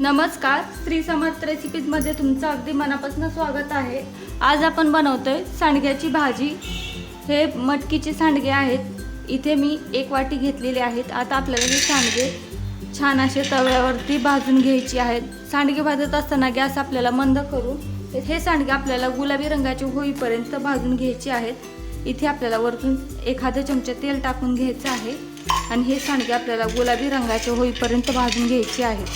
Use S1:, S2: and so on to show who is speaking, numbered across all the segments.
S1: नमस्कार स्त्री समर्थ रेसिपीजमध्ये तुमचं अगदी मनापासून स्वागत आहे. आज आपण बनवतोय सांडग्याची भाजी. हे मटकीचे सांडगे आहेत. इथे मी एक वाटी घेतलेले आहेत. आता आपल्याला हे सांडगे छान असे तव्यावरती भाजून घ्यायची आहेत. सांडगे भाजत असताना गॅस आपल्याला मंद करून हे सांडगे आपल्याला गुलाबी रंगाचे होईपर्यंत भाजून घ्यायचे आहेत. इथे आपल्याला वरतून एखादं चमचे तेल टाकून घ्यायचं आहे. आणि हे सांडगे आपल्याला गुलाबी रंगाचे होईपर्यंत भाजून घ्यायचे आहेत.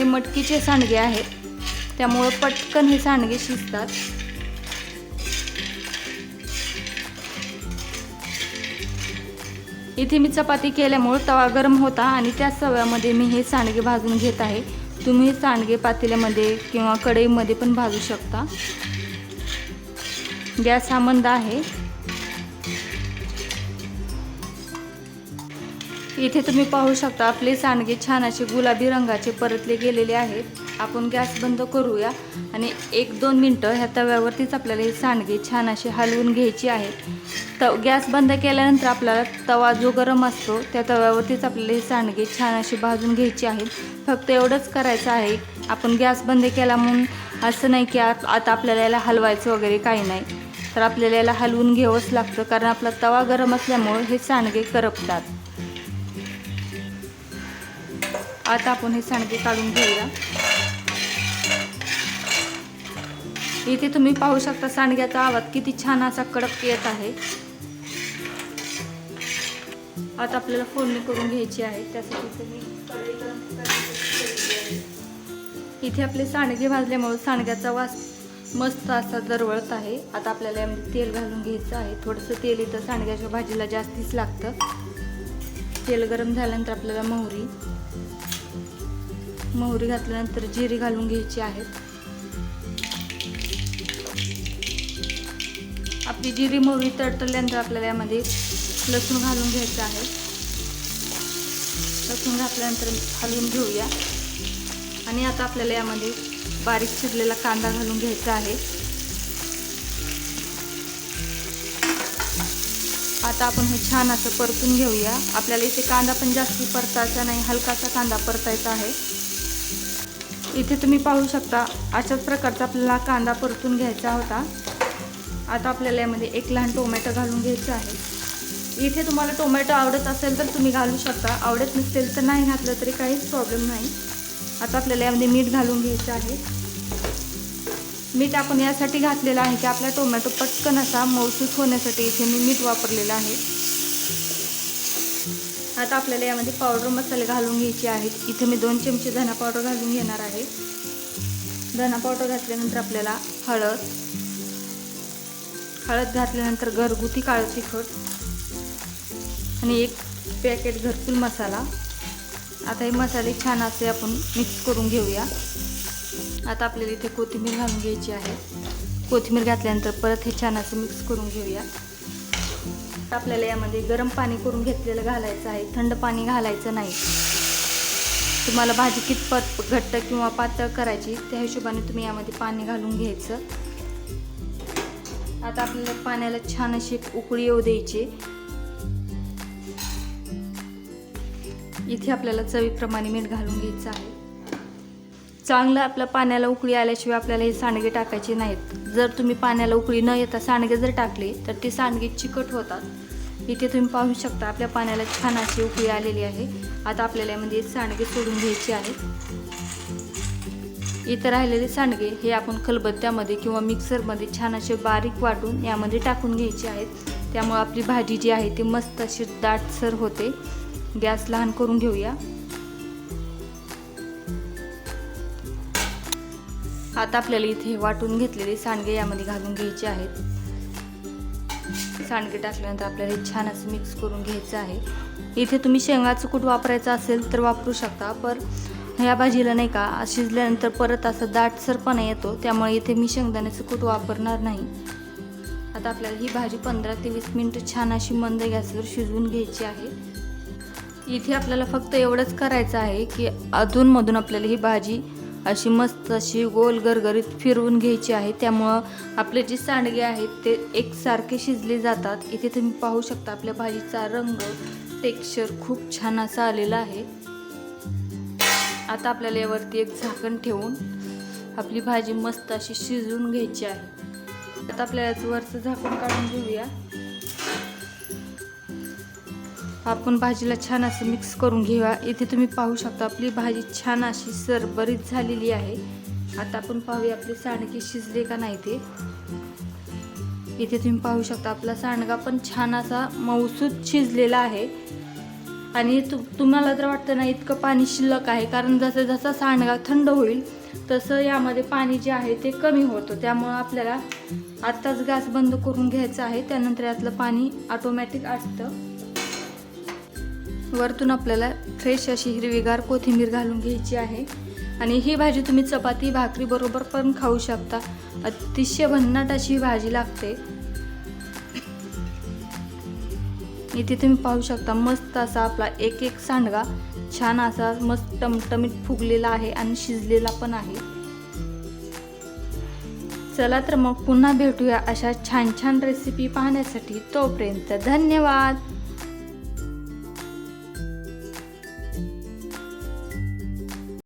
S1: हे मटकीचे सांडगे आहेत. त्यामुळं पटकन हे सांडगे शिजतात. इथे मी चपाती केल्यामुळं तवा गरम होता आणि त्या तव्यामध्ये मी हे सांडगे भाजून घेत आहे. तुम्ही सांडगे पातेल्यामध्ये किंवा कढईमध्ये पण भाजू शकता. गॅस हा मंद आहे. इथे तुम्ही पाहू शकता आपले सांडगे छान असे गुलाबी रंगाचे परतले गेलेले आहेत. आपण गॅस बंद करूया आणि एक दोन मिनटं ह्या तव्यावरतीच आपल्याला हे सांडगे छान असे हलवून घ्यायचे आहेत. त गॅस बंद केल्यानंतर आपल्याला तवा जो गरम असतो त्या तव्यावरतीच आपल्याला हे सांडगे छान असे भाजून घ्यायचे आहेत. फक्त एवढंच करायचं आहे. आपण गॅस बंद केला म्हणून असं नाही की आत- आता आपल्याला याला हलवायचं वगैरे काही नाही. तर आपल्याला याला हलवून घ्यावंच लागतं कारण आपला तवा गरम असल्यामुळं हे सांडगे करपतात. आता आपण हे सांडगे काढून घेऊया. इथे तुम्ही पाहू शकता सांडग्याचा आवाज किती छान असा कडक येत आहे. आता आपल्याला फोडणी करून घ्यायची आहे. त्यासाठी इथे इथे आपले सांडगे भाजल्यामुळे सांडग्याचा वास मस्त असा दरवळत आहे. आता आपल्याला यामध्ये तेल घालून घ्यायचं आहे. थोडंसं तेल इथं सांडग्याच्या भाजीला जास्तीच लागतं. तेल गरम झाल्यानंतर आपल्याला मोहरी मोहरी घातल्यानंतर जिरी घालून घ्यायची आहे आपली जिरी मोहरी तडतडल्यानंतर आपल्याला यामध्ये लसूण घालून घ्यायचं आहे. लसूण घातल्यानंतर हलवून घेऊया. आणि आता आपल्याला यामध्ये बारीक चिरलेला कांदा घालून घ्यायचा आहे. आता आपण हे छान असं परतून घेऊया. आपल्याला इथे कांदा पण जास्ती परतायचा नाही हलकासा कांदा परतायचा आहे. इथे तुम्ही पाहू शकता अशाच प्रकारचा आपल्याला कांदा परतून घ्यायचा होता. आता आपल्याला यामध्ये एक लहान टोमॅटो घालून घ्यायचं आहे. इथे तुम्हाला टोमॅटो आवडत असेल तर तुम्ही घालू शकता. आवडत नसेल तर नाही घातलं तरी काहीच प्रॉब्लेम नाही. आता आपल्याला यामध्ये मीठ घालून घ्यायचं आहे. मीठ आपण यासाठी घातलेलं आहे की आपला टोमॅटो पटकन असा मौसूस होण्यासाठी इथे मी मीठ वापरलेलं आहे. आता आपल्याला यामध्ये पावडर मसाले घालून घ्यायचे आहेत. इथे मी दोन चमचे धना पावडर घालून घेणार आहे. धना पावडर घातल्यानंतर आपल्याला हळद हळद घातल्यानंतर घरगुती काळं तिखट आणि एक पॅकेट घरकुल मसाला. आता हे मसाले छान असे आपण मिक्स करून घेऊया. आता आपल्याला इथे कोथिंबीर घालून घ्यायची आहे. कोथिंबीर घातल्यानंतर परत हे छान असे मिक्स करून घेऊया. आता आपल्याला यामध्ये गरम पाणी करून घेतलेलं घालायचं आहे. थंड पाणी घालायचं नाही. तुम्हाला भाजी कितपत घट्ट किंवा पातळ करायची त्या हिशोबाने तुम्ही यामध्ये पाणी घालून घ्यायचं. आता आपल्याला पाण्याला छान अशी एक उकळी येऊ द्यायची. इथे आपल्याला चवीप्रमाणे मीठ घालून घ्यायचं आहे. चांगलं आपल्या पाण्याला उकळी आल्याशिवाय आपल्याला हे सांडगे टाकायचे नाहीत. जर तुम्ही पाण्याला उकळी न येता सांडगे जर टाकले तर ते सांडगे चिकट होतात. इथे तुम्ही पाहू शकता आपल्या पाण्याला छान अशी उकळी आलेली आहे. आता आपल्याला यामध्ये सांडगे सोडून घ्यायचे आहेत. इथं राहिलेले सांडगे हे आपण खलबत्त्यामध्ये किंवा मिक्सरमध्ये छान असे बारीक वाटून यामध्ये टाकून घ्यायचे आहेत. त्यामुळे आपली भाजी जी आहे ती मस्त अशी दाटसर होते. गॅस लहान करून घेऊया. आता आपल्याला इथे वाटून घेतलेले सांडगे यामध्ये घालून घ्यायचे आहेत. सांडगे टाकल्यानंतर आपल्याला हे छान असं मिक्स करून घ्यायचं आहे. इथे तुम्ही शेंगाचं कूट वापरायचं असेल तर वापरू शकता पर ह्या भाजीला नाही का शिजल्यानंतर परत असं दाटसरपणा येतो त्यामुळे इथे मी शेंगदाण्याचं कूट वापरणार नाही. आता आपल्याला ही भाजी पंधरा ते वीस मिनटं छान अशी मंद गॅसवर शिजवून घ्यायची आहे. इथे आपल्याला फक्त एवढंच करायचं आहे की अधूनमधून आपल्याला ही भाजी अशी मस्त अशी गोल गरगरीत फिरवून घ्यायची आहे. त्यामुळं आपले जे सांडगे आहेत ते एकसारखे शिजले जातात. इथे तुम्ही पाहू शकता आपल्या भाजीचा रंग टेक्स्चर खूप छान असा आलेला आहे. आता आपल्याला यावरती एक झाकण ठेवून आपली भाजी मस्त अशी शिजवून घ्यायची आहे. आता आपल्याला वरचं झाकण काढून घेऊया. आपण भाजीला छान असं मिक्स करून घेऊया. इथे तुम्ही पाहू शकता आपली भाजी छान अशी सरबरीत झालेली आहे. आता आपण पाहूया आपले सांडगे शिजले का नाही ते. इथे तुम्ही पाहू शकता आपला सांडगा पण छान असा मऊसूत शिजलेला आहे. आणि तु तुम्हाला जर वाटतं ना इतकं पाणी शिल्लक आहे. कारण जसं जसा सांडगा थंड होईल तसं यामध्ये पाणी जे आहे ते कमी होतं. त्यामुळं आपल्याला आत्ताच गॅस बंद करून घ्यायचा आहे. त्यानंतर यातलं पाणी ऑटोमॅटिक असतं वरतून आपल्याला फ्रेश अशी हिरवीगार कोथिंबीर घालून घ्यायची आहे. आणि ही भाजी तुम्ही चपाती भाकरी बरोबर पण खाऊ शकता. अतिशय भन्नाट अशी ही भाजी लागते. इथे तुम्ही पाहू शकता मस्त असा आपला एक एक सांडगा छान असा मस्त टमटमीत फुगलेला आहे आणि शिजलेला पण आहे. चला तर मग पुन्हा भेटूया अशा छान छान रेसिपी पाहण्यासाठी. तोपर्यंत धन्यवाद!